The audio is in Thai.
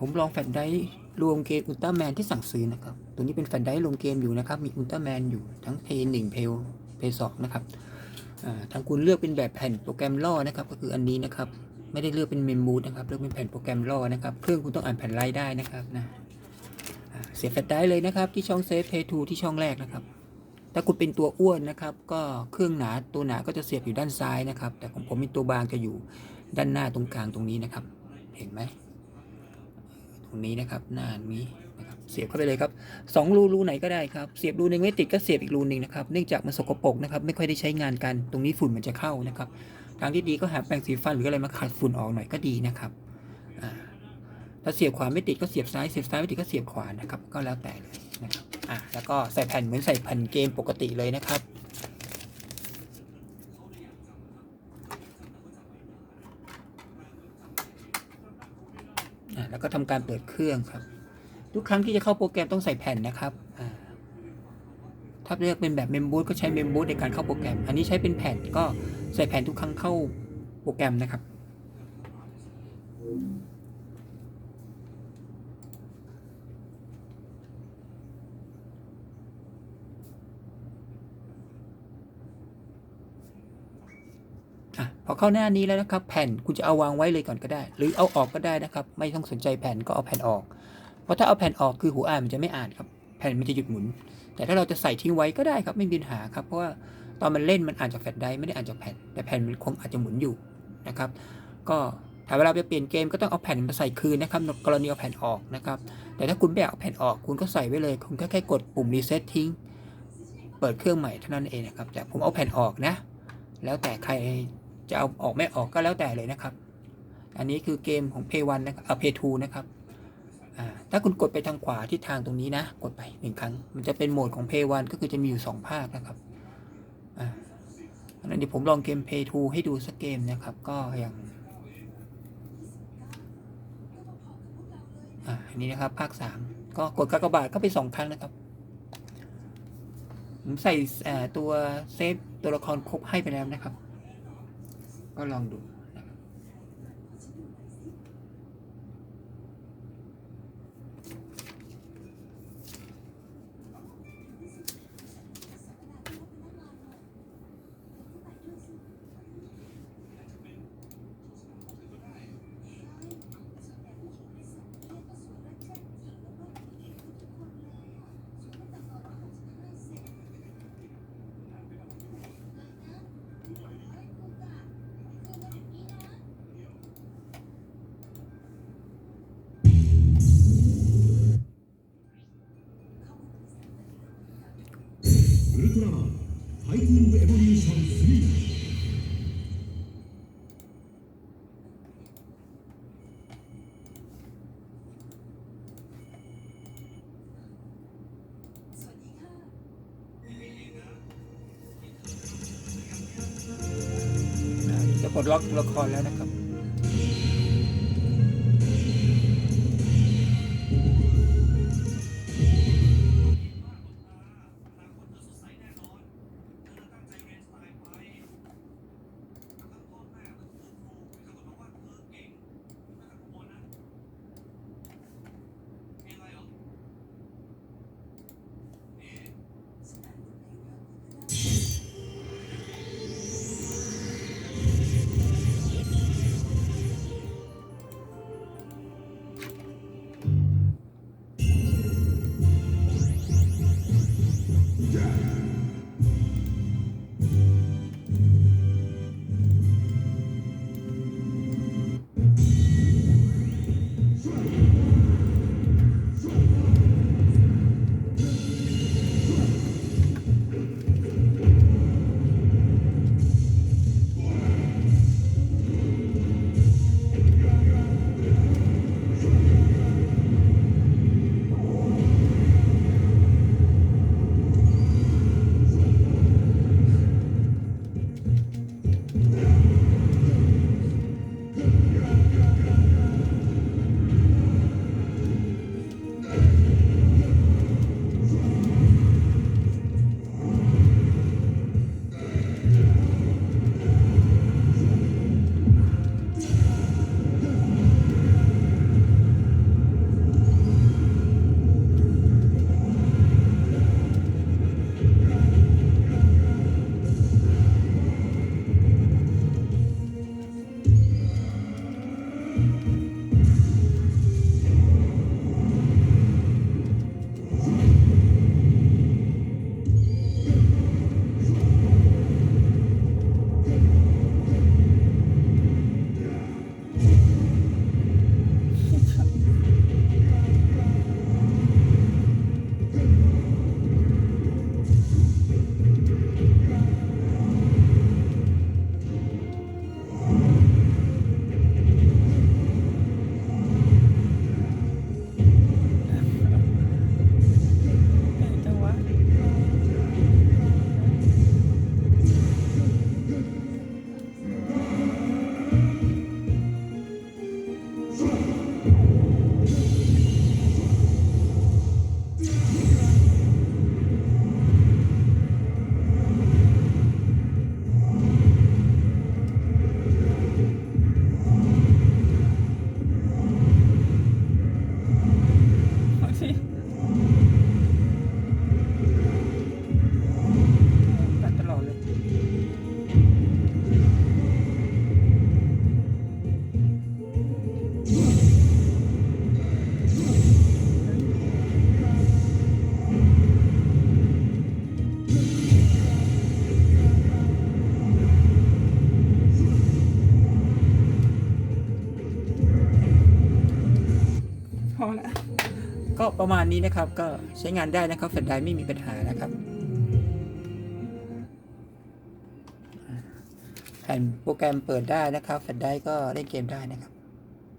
ผมลองแฟลชไดรฟ์รวมเกมอุลตร้าแมนที่สั่งซื้อนะครับ ตัวนี้เป็นแฟลชไดรฟ์รวมเกมอยู่นะครับ มีอุลตร้าแมนอยู่ทั้งเพย์หนึ่งเพย์เพย์สองนะครับอ่าทางคุณเลือกเป็นแบบแผ่นโปรแกรมล่อนะครับ ก็คืออันนี้นะครับ ไม่ได้เลือกเป็นเมมบูดนะครับ เลือกเป็นแผ่นโปรแกรมล่อนะครับ เครื่องคุณต้องอ่านแผ่นไลท์ได้นะครับนะเสียแฟลชไดรฟ์เลยนะครับ ที่ช่องเซฟเพย์ทูที่ช่องแรกนะครับ ถ้าคุณเป็นตัวอ้วนนะครับ ก็เครื่องหนาตัวหนาก็จะเสียบอยู่ด้านซ้ายนะครับ แต่ของผมเป็นตัวบางจะอยู่ด้านหน้าตรงกลางตรงนี้นะครับ เห็นไหม ตรงนี้นะครับหน้านี้นะครับเสียบเข้าไปเลยครับสองรูรูไหนก็ได้ครับเสียบรูหนึ่งไม่ติดก็เสียบอีกรูหนึ่งนะครับเนื่องจากมันสกปรกนะครับไม่ค่อยได้ใช้งานกัน ตรงนี้ฝุ่นมันจะเข้านะครับทางที่ดีก็หาแปรงสีฟันหรืออะไรมาขัดฝุ่นออกหน่อยก็ดีนะครับถ้าเสียบขวาไม่ติดก็เสียบซ้ายเสียบซ้ายไม่ติดก็เสียบขวานะครับก็แล้วแต่เลยนะครับอะแล้วก็ใส่แผ่นเหมือนใส่แผ่นเกมปกติเลยนะครับ แล้วก็ทำการเปิดเครื่องครับ ทุกครั้งที่จะเข้าโปรแกรมต้องใส่แผ่นนะครับถ้าเลือกเป็นแบบเมมบูตก็ใช้เมมบูตในการเข้าโปรแกรม อันนี้ใช้เป็นแผ่นก็ใส่แผ่นทุกครั้งเข้าโปรแกรมนะครับ อะพอเข้าหน้านี้แล้วนะครับ แผ่นคุณจะเอาวางไว้เลยก่อนก็ได้ หรือเอาออกก็ได้นะครับ ไม่ต้องสนใจแผ่นก็เอาแผ่นออก เพราะถ้าเอาแผ่นออกคือหัวอ่านมันจะไม่อ่านครับ แผ่นมันจะหยุดหมุน แต่ถ้าเราจะใส่ทิ้งไว้ก็ได้ครับไม่มีปัญหาครับ เพราะว่าตอนมันเล่นมันอ่านจากแฟลชไดร์ไม่ได้อ่านจากแผ่น แต่แผ่นมันคงอาจจะหมุนอยู่นะครับ ก็ถ้าเวลาไปเปลี่ยนเกมก็ต้องเอาแผ่นมาใส่คืนนะครับกรณีเอาแผ่นออกนะครับ แต่ถ้าคุณไม่เอาแผ่นออก คุณก็ใส่ไว้เลยคุณก็แค่กดปุ่มรีเซ็ตทิ้ง เปิดเครื่องใหม่เท่านั้นเองนะครับ แต่ผมเอาแผ่นออกนะ แล้วแต่ใคร จะเอาออกไม่ออกก็แล้วแต่เลยนะครับ อันนี้คือเกมของ Play 1นะครับเอา Play 2นะครับถ้าคุณกดไปทางขวาที่ทางตรงนี้นะ กดไปหนึ่งครั้ง มันจะเป็นโหมดของ Play 1ก็คือจะมีอยู่ 2 ภาคนะครับอ่าอันนั้นเดี๋ยวผมลองเกม Play 2ให้ดูสักเกมนะครับ ก็อย่างอันนี้นะครับ ภาค 3 ก็กดกากบาทเข้าไป 2 ครั้งนะครับ ผมใส่ตัวเซฟตัวละครครบให้ไปแล้วนะครับ ก็ลอ 울트라 파이팅 오브 에볼루션 3 จะปลดล็อกละครแล้วนะครับ ก็ประมาณนี้นะครับก็ใช้งานได้นะครับแฟลชไดร์ไม่มีปัญหานะครับแผ่นโปรแกรมเปิดได้นะครับแฟลชไดร์ก็เล่นเกมได้นะครับ